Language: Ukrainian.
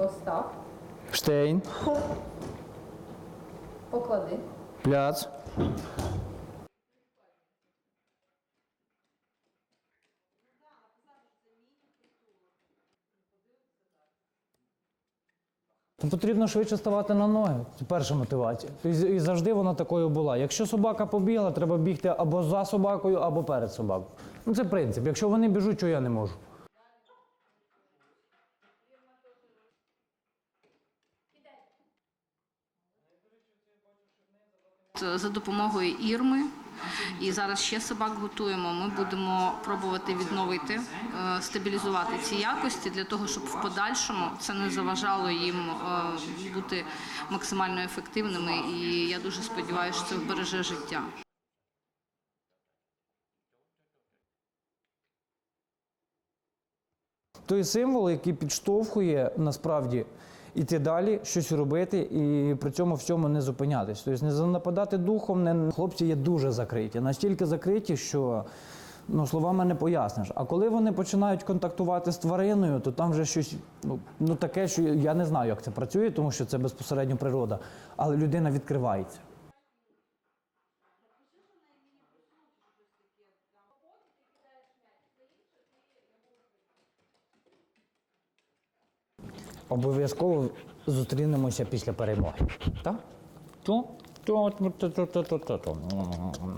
Постав, Штейн. поклади. Пляц. Потрібно швидше ставати на ноги. Це перша мотивація. І, і завжди вона такою була. Якщо собака побігла, треба бігти або за собакою, або перед собакою. Ну це принцип. Якщо вони біжуть, то я не можу. За допомогою ірми. І зараз ще собак готуємо. Ми будемо пробувати відновити, е, стабілізувати ці якості для того, щоб в подальшому це не заважало їм е, бути максимально ефективними. І я дуже сподіваюся, що це вбереже життя. той символ, який підштовхує насправді іти далі, щось робити і при цьому всьому не зупинятись. Тобто не нападати духом, не хлопці є дуже закриті, настільки закриті, що ну, словами не поясниш. А коли вони починають контактувати з твариною, то там вже щось ну, ну таке, що я не знаю, як це працює, тому що це безпосередньо природа, але людина відкривається. Обов'язково зустрінемося після перемоги. Так? То? То, то, то, то, то, то.